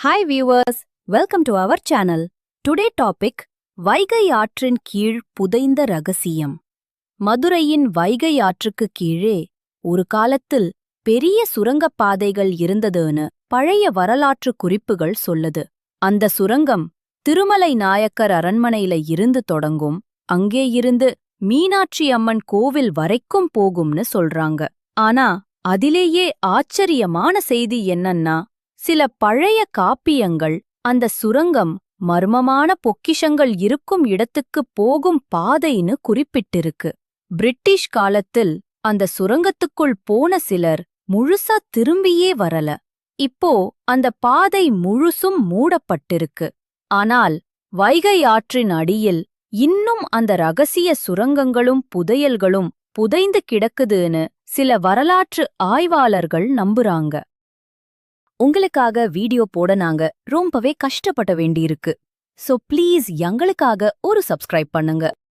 Hi viewers welcome to our channel today topic Vaigai ஆற்றின் கீழ் புதைந்த ரகசியம். மதுரையின் வைகை ஆற்றுக்கு கீழே ஒரு காலத்தில் பெரிய சுரங்கப் பாதைகள் இருந்ததுன்னு பழைய வரலாற்று குறிப்புகள் சொல்லுது. அந்த சுரங்கம் திருமலை நாயக்கர் அரண்மனையில இருந்து தொடங்கும் அங்கே இருந்து மீனாட்சி அம்மன் கோவில் வரைக்கும் போகும்னு சொல்றாங்க. ஆனா அதிலேயே ஆச்சரியமான செய்தி என்னன்னா சில பழைய காப்பியங்கள் அந்த சுரங்கம் மர்மமான பொக்கிஷங்கள் இருக்கும் இடத்துக்குப் போகும் பாதைன்னு குறிப்பிட்டிருக்கு. பிரிட்டிஷ் காலத்தில் அந்த சுரங்கத்துக்குள் போன சிலர் முழுசா திரும்பியே வரல. இப்போ அந்த பாதை முழுசும் மூடப்பட்டிருக்கு. ஆனால் வைகை ஆற்றின் அடியில் இன்னும் அந்த ரகசிய சுரங்கங்களும் புதையல்களும் புதைந்து கிடக்குதுன்னு சில வரலாற்று ஆய்வாளர்கள் நம்புறாங்க. உங்களுக்காக வீடியோ போட நாங்க ரொம்பவே கஷ்டப்பட வேண்டியிருக்கு. சோ ப்ளீஸ் எங்களுக்காக ஒரு சப்ஸ்கிரைப் பண்ணுங்க.